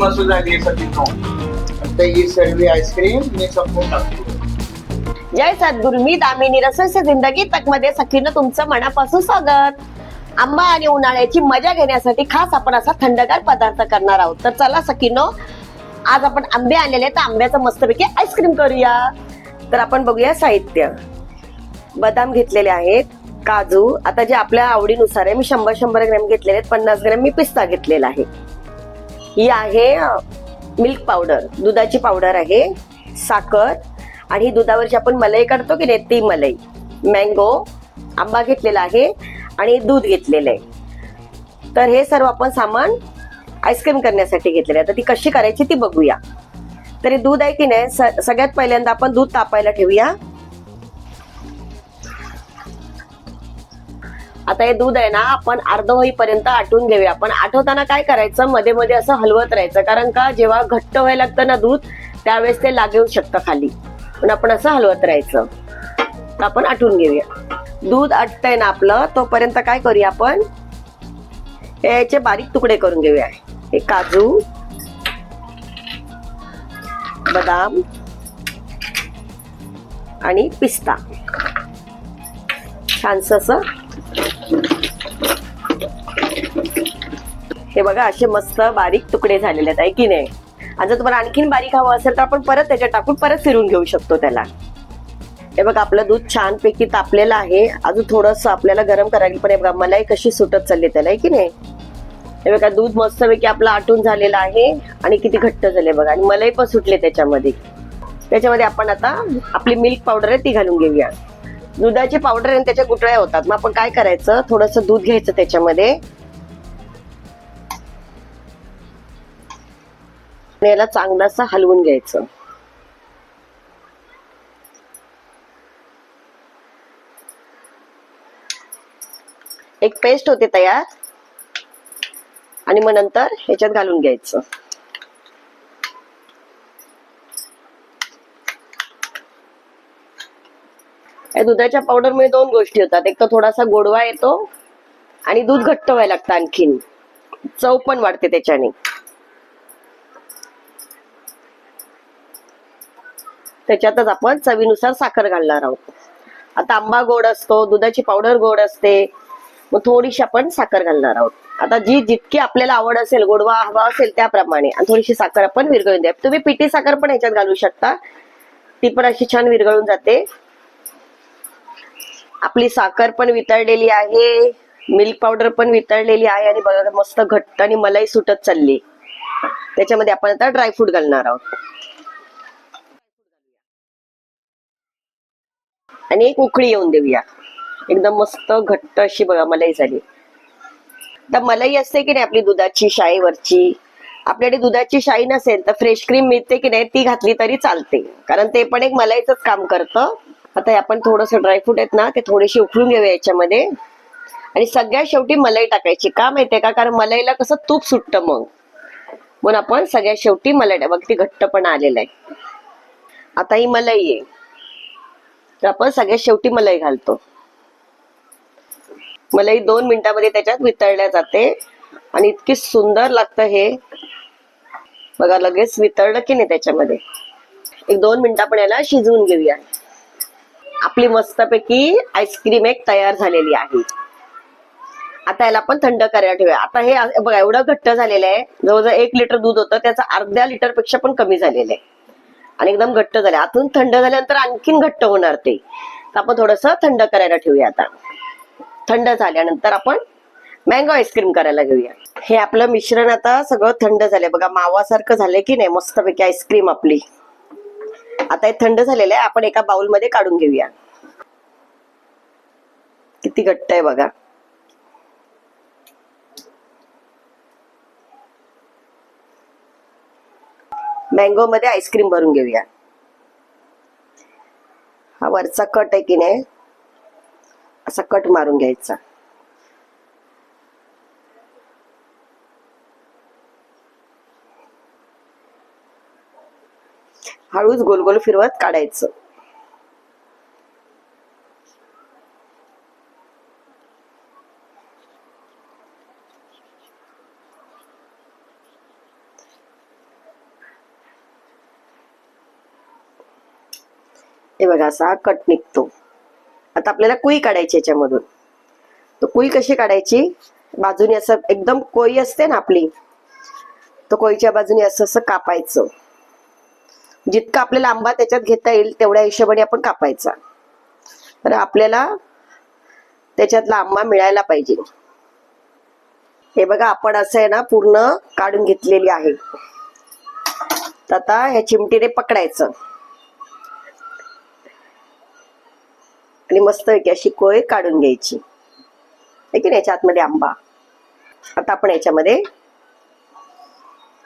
मस्त झाली आहे सगळीनो आता ही सर्व आईस्क्रीम मी संपून टाकतो. जय सद्गुरु मी दामिनी रसोईच्या जिंदगी तकमध्ये सखीनं तुमचं मनापासून स्वागत. आंबा आणि उन्हाळ्याची मजा घेण्यासाठी खास आपण असा थंडगार पदार्थ करणार आहोत. तर चला सखीनो आज आपण आंबे आणलेले तर आंब्याचं मस्तपैकी आईस्क्रीम करूया. तर आपण बघूया साहित्य. बदाम घेतलेले आहेत काजू. आता जे आपल्या आवडीनुसार आहे मी शंभर शंभर ग्रॅम घेतलेले आहेत. पन्नास ग्रॅम मी पिस्ता घेतलेला आहे. ही आहे मिल्क पावडर दुधाची पावडर आहे साखर. आणि ही दुधावरची आपण मलाई काढतो की नाही ती मलाई. मँगो आंबा घेतलेला आहे आणि दूध घेतलेलं आहे. तर हे सर्व आपण सामान आईस्क्रीम करण्यासाठी घेतलेलं आहे. तर ती कशी करायची ती बघूया. तरी दूध आहे की नाही स- सगळ्यात पहिल्यांदा आपण दूध तापायला ठेवूया. आता हे दूध आहे ना आपण अर्ध होईपर्यंत आटून घेऊया. पण आठवताना काय करायचं? मध्ये मध्ये असं हलवत राहायचं. कारण का जेव्हा घट्ट व्हायला लागतं ना दूध त्यावेळेस ते लागेऊ शकतं खाली. पण आपण असं हलवत राहायचं. तर आपण आटून घेऊया. दूध आटतंय ना आपलं तोपर्यंत काय करूया आपण? याचे बारीक तुकडे करून घेऊया. हे काजू बदाम आणि पिस्ता. छानस असं हे बघा असे मस्त बारीक तुकडे झालेले आहेत आहे की नाही? आणि जर तुम्हाला आणखीन बारीक हवं असेल तर आपण परत त्याच्यात टाकून परत फिरून घेऊ शकतो त्याला. हे बघा आपलं दूध छानपैकी तापलेलं आहे. अजून थोडस आपल्याला गरम करायला पण हे बघा मलाई कशी सुटत चालली त्याला आहे की नाही? हे बघा दूध मस्तपैकी आपलं आटून झालेलं आहे आणि किती घट्ट झाले बघा आणि मलाई पण सुटले त्याच्यामध्ये. त्याच्यामध्ये आपण आता आपली मिल्क पावडर आहे ती घालून घेऊया. दुधाची पावडर आणि त्याच्या गुटळ्या होतात. मग आपण काय करायचं? थोडस दूध घ्यायचं त्याच्यामध्ये. याला चांगलासा हलवून घ्यायचं. एक पेस्ट होते तयार. आणि मग नंतर ह्याच्यात घालून घ्यायचं. दुधाच्या पावडरमुळे दोन गोष्टी होतात. एक तर थोडासा गोडवा येतो आणि दूध घट्ट व्हायला लागतं आणखीन. चव पण वाढते त्याच्याने. त्याच्यातच आपण चवीनुसार साखर घालणार आहोत. आता आंबा गोड असतो दुधाची पावडर गोड असते मग थोडीशी आपण साखर घालणार आहोत. आता जी जितकी आपल्याला आवड असेल गोडवा हवा असेल त्याप्रमाणे आणि थोडीशी साखर आपण विरघळून द्या. तुम्ही पिठी साखर पण ह्याच्यात घालू शकता. ती पण अशी छान विरघळून जाते. आपली साखर पण वितळलेली आहे मिल्क पावडर पण वितळलेली आहे आणि बघा मस्त घट्ट आणि मलाई सुटत चालली. त्याच्यामध्ये आपण आता ड्रायफ्रूट घालणार आहोत. आणि एक उकळी येऊन देऊया. एकदम मस्त घट्ट अशी बघा मलाई झाली. तर मलाई असते की नाही आपली दुधाची शाईवरची? आपल्याकडे दुधाची शाई नसेल तर फ्रेश क्रीम मिळते की नाही ती घातली तरी चालते. कारण ते पण एक मलाईच काम करतं. आता आपण थोडस ड्रायफ्रूट आहेत ना ते थोडेसे उकळून घेऊया याच्यामध्ये. आणि सगळ्यात शेवटी मलाई टाकायची. का माहितीये का? कारण मलाईला कसं तूप सुटतं मग. म्हणून आपण सगळ्यात शेवटी मलाई टाक- बघ ती घट्टपणा आलेला आहे. आता ही मलाई आहे. तर आपण सगळ्यात शेवटी मलाई घालतो. मलाई दोन मिनिटामध्ये त्याच्यात वितळल्या जाते. आणि इतकी सुंदर लागतं हे. बघा लगेच वितळलं की नाही त्याच्यामध्ये. एक दोन मिनिटं आपण याला शिजवून घेऊया. आपली मस्तपैकी आईस्क्रीम एक तयार झालेली आहे. आता याला आपण थंड करायला ठेवूया. आता हे बघा एवढं घट्ट झालेलं आहे. जवळजवळ एक लिटर दूध होतं. त्याचं अर्ध्या लिटरपेक्षा पण कमी झालेलं आहे. आणि एकदम घट्ट झाले. आतून थंड झाल्यानंतर आणखीन घट्ट होणार ते. तर आपण थोडस थंड करायला ठेवूया आता. थंड झाल्यानंतर आपण मँगो आईस्क्रीम करायला घेऊया. हे आपलं मिश्रण आता सगळं थंड झालंय. बघा मावासारखं झालंय की नाही? मस्तपैकी आईस्क्रीम आपली. आता हे थंड झालेलं आहे. आपण एका बाउलमध्ये काढून घेऊया. किती घट्ट आहे बघा. मँगो मध्ये आईस्क्रीम भरून घेऊया. हा वरचा कट आहे की नाही? असा कट मारून घ्यायचा. हळूच गोल गोल फिरवत काढायचं. हे बघा असा कट निघतो. आता आपल्याला कुई काढायची याच्यामधून. तर कुई कशी काढायची? बाजूने असं एकदम कोई असते ना आपली तर कोईच्या बाजूने असं असं कापायचं. जितका आपल्याला आंबा त्याच्यात घेता येईल तेवढ्या हिशोबाने आपण कापायचा. तर आपल्याला त्याच्यातला आंबा मिळायला पाहिजे. हे बघा आपण असं आहे ना पूर्ण काढून घेतलेली आहे. तर आता ह्या चिमटीने पकडायचं. आणि मस्त अशी कोय काढून घ्यायची. आहे की नाही? याच्या आतमध्ये आंबा. आता आपण याच्यामध्ये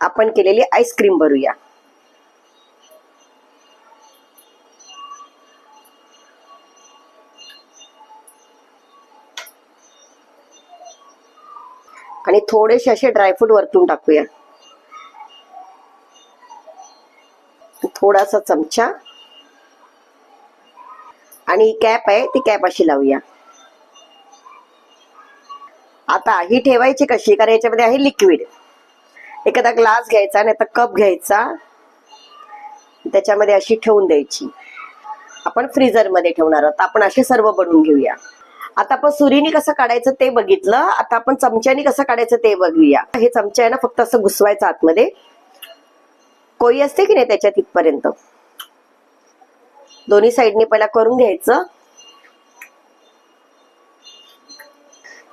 आपण केलेली आईस्क्रीम भरूया. आणि थोडेसे असे ड्रायफ्रूट वरतून टाकूया. थोडासा चमचा आणि ही कॅप आहे ती कॅप अशी लावूया. आता ही ठेवायची कशी? कारण याच्यामध्ये आहे लिक्विड एखादा ग्लास घ्यायचा नाही तर कप घ्यायचा. त्याच्यामध्ये अशी ठेवून द्यायची. आपण फ्रीजरमध्ये ठेवणार आहोत. आपण असे सर्व बनवून घेऊया. आता आपण सुरीने कसं काढायचं ते बघितलं. आता आपण चमच्याने कसं काढायचं ते बघूया. हे चमचा आहे ना फक्त असं घुसवायचं आतमध्ये. कोळी असते की नाही त्याच्यात इथपर्यंत? दोन्ही साईडने पहिला करून घ्यायचं.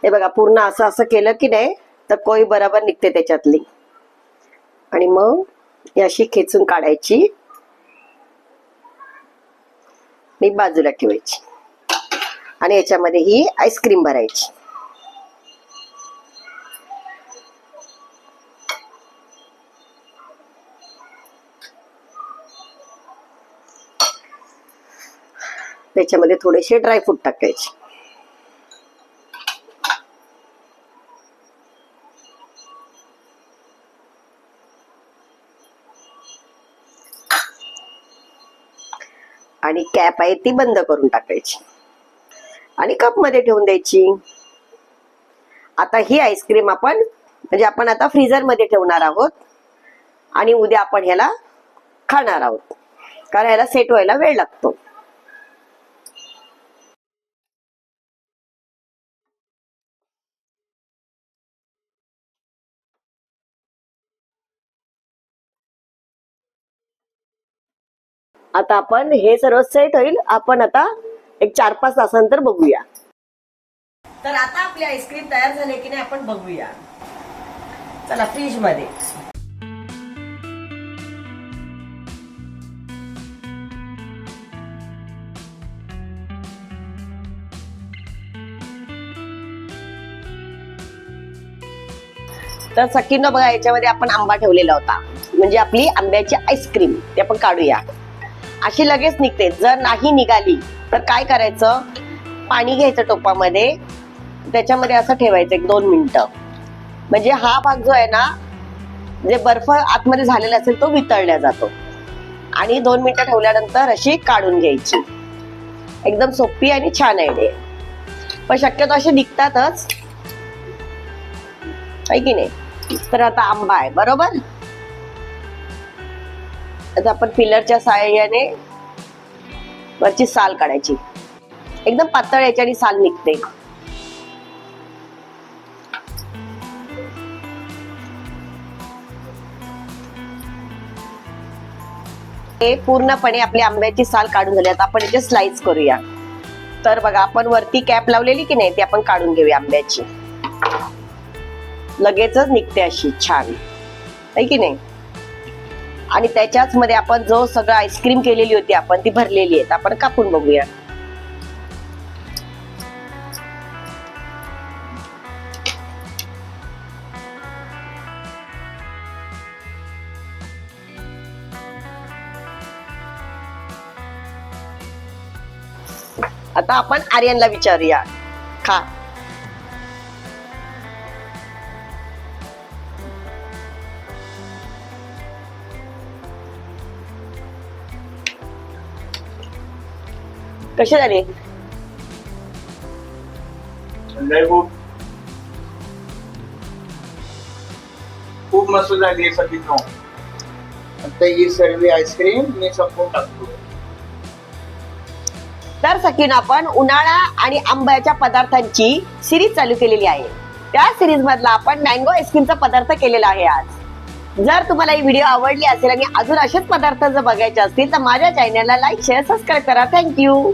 हे बघा पूर्ण असं असं केलं की नाही तर कोई बरोबर निघते त्याच्यातली. आणि मग याशी अशी खेचून काढायची. मी बाजूला ठेवायची. आणि याच्यामध्ये ही आईस्क्रीम भरायची. त्याच्यामध्ये थोडेसे ड्रायफ्रूट टाकायचे. आणि कॅप आहे ती बंद करून टाकायची. आणि कपमध्ये ठेवून द्यायची. आता ही आईस्क्रीम आपण म्हणजे आपण आता फ्रीजरमध्ये ठेवणार आहोत. आणि उद्या आपण ह्याला खाणार आहोत. कारण ह्याला सेट व्हायला वेळ लागतो. आता आपण हे सर्व सेट होईल. आपण आता एक चार पाच तासानंतर बघूया. तर आता आपली आईस्क्रीम तयार झाली की नाही आपण बघूया. चला फ्रीजमध्ये तर सकीनं बघा याच्यामध्ये आपण आंबा ठेवलेला होता. म्हणजे आपली आंब्याची आईस्क्रीम ते आपण काढूया. अशी लगेच निघते. जर नाही निघाली तर काय करायचं? पाणी घ्यायचं टोपामध्ये. त्याच्यामध्ये असं ठेवायचं एक दोन मिनिटं. म्हणजे हा भाग जो आहे ना जे बर्फ आतमध्ये झालेला असेल तो वितळल्या जातो. आणि दोन मिनिटं ठेवल्यानंतर अशी काढून घ्यायची. एकदम सोपी आणि छान आयडिया पण शक्यतो असे निघतातच. आहे की नाही? तर आता आंबा आहे. बरोबर? आता आपण पिलरच्या सहाय्याने वरची साल काढायची. एकदम पातळ याच्याने साल निघते. हे पूर्णपणे आपली आंब्याची साल काढून झाली. आता आपण याचे स्लाइस करूया. तर बघा आपण वरती कॅप लावलेली की नाही ती आपण काढून घेऊया आंब्याची. लगेचच निघते अशी छान. आहे की नाही? आणि त्याच्याच मध्ये आपण जो सगळं आईस्क्रीम केलेली होती आपण ती भरलेली आहे आपण कापून बघूया. आता आपण आर्यनला विचारूया. खा. कसे झाले खूप मस्त झाली आहे सगळी आता ही सर्व आईस्क्रीम मी संपवून टाकतो. तर सकीन आपण उन्हाळा आणि आंब्याच्या पदार्थांची सिरीज चालू केलेली आहे. त्या सिरीज मधला आपण मँगो आईस्क्रीमचा पदार्थ केलेला आहे आज. जर तुम्हाला ही व्हिडिओ आवडली असेल आणि अजून असेच पदार्थ जर बघायचे असतील तर माझ्या चॅनलला लाईक शेअर सबस्क्राईब करा. Thank you